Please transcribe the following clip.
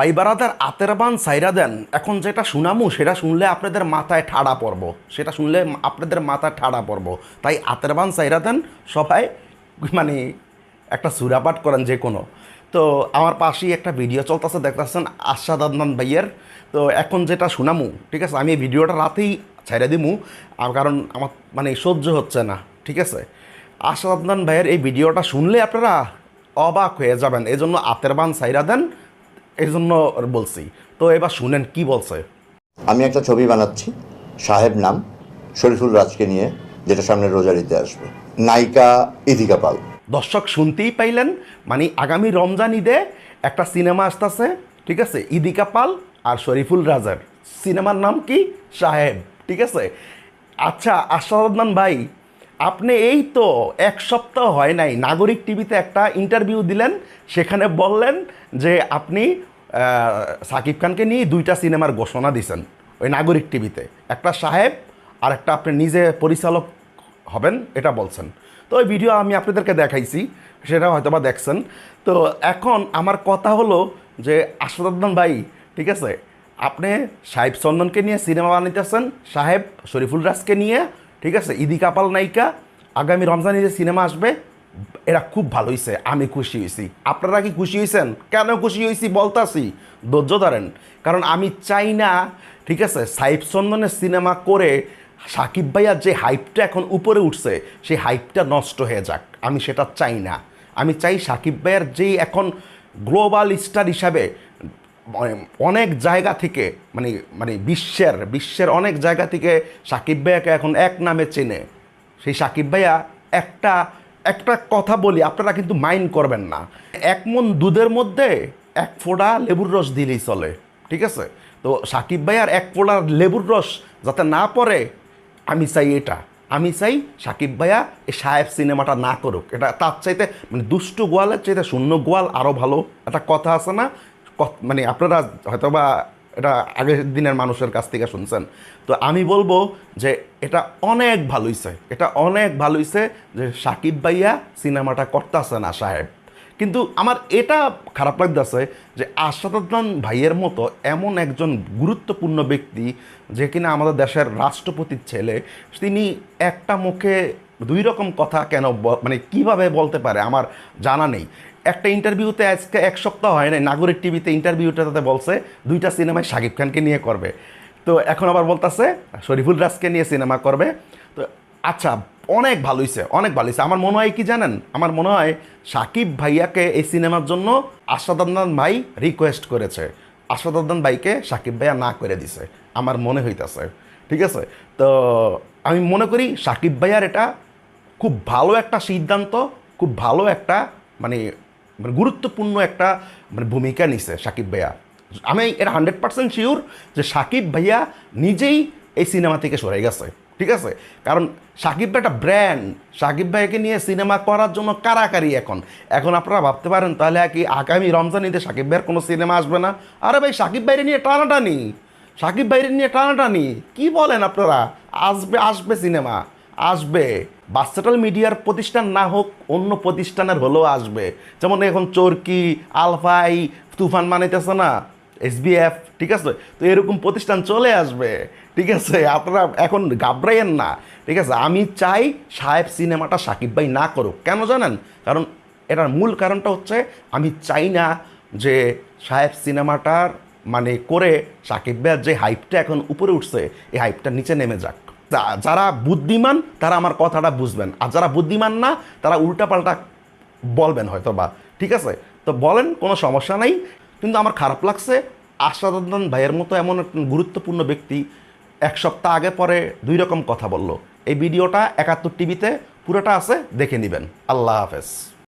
ভাই বারাদার, আতের বান সাইরা দেন। এখন যেটা শুনামু, সেটা শুনলে আপনাদের মাথায় ঠাড়া পড়ব। সেটা শুনলে আপনাদের মাথায় ঠাড়া পড়ব। তাই আতের বান সাইরা দেন, সবাই মানে একটা সুরাপাট করেন যে কোনো। তো আমার পাশেই একটা ভিডিও চলতেছে, দেখতেছেন আশাদ আদনান ভাইয়ের। তো এখন যেটা শুনামু, ঠিক আছে? আমি এই ভিডিওটা রাতেই ছেড়ে দিমু কারণ আমার মানে সহ্য হচ্ছে না, ঠিক আছে? আশাদ আদনান ভাইয়ের এই ভিডিওটা শুনলে আপনারা অবাক হয়ে যাবেন। এই জন্য আতের বান সাইরা দেন এই জন্য বলছি। তো এবার শুনেন কি বলছে। আমি একটা ছবি বানাচ্ছি সাহেব নাম শরীফুল রাজকে নিয়ে যেটা সামনে রোজারিতে আসবে। নায়িকা ইদিকা পাল। দর্শক শুনতেই পাইলেন মানে আগামী রমজান ঈদে একটা সিনেমা আসতেছে ঠিক আছে? ইদিকা পাল আর শরীফুল রাজার। সিনেমার নাম কি? সাহেব ঠিক আছে? আচ্ছা আসাদমান ভাই আপনি এই তো এক সপ্তাহ হয় নাই নাগরিক টিভিতে একটা ইন্টারভিউ দিলেন সেখানে বললেন যে আপনি সাকিব খানকে নিয়ে দুইটা সিনেমার ঘোষণা দিছেন ওই নাগরিক টিভিতে। একটা সাহেব আর একটা আপনি নিজে পরিচালক হবেন, এটা বলছেন। তো ওই ভিডিও আমি আপনাদেরকে দেখাইছি, সেটা হয়তো বা দেখছেন। তো এখন আমার কথা হলো যে আসাদুদ্দান ভাই, ঠিক আছে, আপনি সাহেব চন্দনকে নিয়ে সিনেমা বানাইতেছেন, সাহেব শরীফুল রাজকে নিয়ে, ঠিক আছে, ইদি কাপাল নায়িকা, আগামী রমজান ঈদে সিনেমা আসবে এরা খুব ভালো হয়েছে আমি খুশি হয়েছি আপনারা কি খুশি হয়েছেন কেন খুশি হয়েছি বলতাছি? ধৈর্য ধরেন। কারণ আমি চাই না, ঠিক আছে সাহেব চন্দনের সিনেমা করে সাকিব ভাইয়ার যে হাইপটা এখন উপরে উঠছে, সেই হাইপটা নষ্ট হয়ে যাক। আমি সেটা চাই না। আমি চাই সাকিব ভাইয়ার যেই এখন গ্লোবাল স্টার হিসাবে মানে অনেক জায়গা থেকে মানে মানে বিশ্বের বিশ্বের অনেক জায়গা থেকে সাকিব ভাইয়াকে এখন এক নামে চেনে। সেই সাকিব ভাইয়া একটা একটা কথা বলি, আপনারা কিন্তু মাইন্ড করবেন না। এক মন দুধের মধ্যে এক ফোঁটা লেবুর রস দিলেই চলে, ঠিক আছে? তো সাকিব ভাই আর এক ফোঁটা লেবুর রস যাতে না পড়ে, আমি চাই এটা। আমি চাই সাকিব ভাইয়া এই সাহেব সিনেমাটা না করুক। এটা তার চাইতে মানে দুষ্টু গোয়ালের চাইতে শূন্য গোয়াল আরও ভালো। একটা কথা আছে না মানে আপনারা হয়তো বা এটা আগের দিনের মানুষের কাছ থেকে শুনছেন। তো আমি বলব যে এটা অনেক ভালো হইছে। এটা অনেক ভালো হইছে যে সাকিব ভাইয়া সিনেমাটা করতেছে না সাহেব। কিন্তু আমার এটা খারাপ লাগতেছে যে আশাদান ভাইয়ের মতো এমন একজন গুরুত্বপূর্ণ ব্যক্তি যে কিনা আমাদের দেশের রাষ্ট্রপতির ছেলে, তিনি একটা মুখে দুই রকম কথা কেন মানে কীভাবে বলতে পারে আমার জানা নেই। একটা ইন্টারভিউতে আজকে এক সপ্তাহ হয় নাই, নাগরিক টিভিতে ইন্টারভিউটা তাতে বলছে, দুইটা সিনেমায় শাকিব খানকে নিয়ে করবে। তো এখন আবার বলতেছে, শরীফুল রাজকে নিয়ে সিনেমা করবে। তো আচ্ছা অনেক ভালো হয়েছে অনেক ভালো হয়েছে আমার মনে হয় কি জানেন? আমার মনে হয় সাকিব ভাইয়াকে এই সিনেমার জন্য আশাদান ভাই রিকোয়েস্ট করেছে। আশাদান ভাইকে সাকিব ভাইয়া না করে দিছে, আমার মনে হইতাছে। ঠিক আছে? তো আমি মনে করি সাকিব ভাইয়ার এটা খুব ভালো একটা সিদ্ধান্ত, খুব ভালো একটা মানে মানে গুরুত্বপূর্ণ একটা মানে ভূমিকা নিছে সাকিব ভাইয়া। আমি এটা হান্ড্রেড পার্সেন্ট শিওর যে সাকিব ভাইয়া নিজেই এই সিনেমা থেকে সরে গেছে, ঠিক আছে? কারণ সাকিব ভাই একটা ব্র্যান্ড সাকিব ভাইকে নিয়ে সিনেমা করার জন্য কারাকারি এখন। এখন আপনারা ভাবতে পারেন তাহলে কি আগামী রমজান ঈদে সাকিব ভাইয়ের কোনো সিনেমা আসবে না? আরে ভাই, সাকিব ভাইরে নিয়ে টানাটানি, সাকিব ভাইরে নিয়ে টানাটানি, কি বলেন আপনারা? আসবে আসবে সিনেমা। আসবে। বাচ্চাটাল মিডিয়ার প্রতিষ্ঠান না হোক, অন্য প্রতিষ্ঠানের হলেও আসবে। যেমন এখন চরকি, আলফাই, তুফান মানাইতেছে না, এসবিএফ, ঠিক আছে? তো এরকম প্রতিষ্ঠান চলে আসবে, ঠিক আছে? আপনারা এখন ঘাবড়াইয়েন না, ঠিক আছে? আমি চাই সাহেব সিনেমাটা সাকিব ভাই না করুক। কেন জানেন? কারণ এটার মূল কারণটা হচ্ছে আমি চাই না যে সাহেব সিনেমাটার মানে করে সাকিব ভাইয়ের যে হাইপটা এখন উপরে উঠছে, এই হাইপটা নিচে নেমে যাক। যারা বুদ্ধিমান, তারা আমার কথাটা বুঝবেন। আর যারা বুদ্ধিমান না, তারা উল্টাপাল্টা বলবেন হয়তো বা। ঠিক আছে? তো বলেন, কোনো সমস্যা নাই। কিন্তু আমার খারাপ লাগছে আশাদন ভাইয়ের মতো এমন গুরুত্বপূর্ণ ব্যক্তি এক সপ্তাহ আগে পরে দুই রকম কথা বলল। এই ভিডিওটা একাত্তর টিভিতে পুরোটা আছে, দেখে নেবেন। আল্লাহ হাফেজ।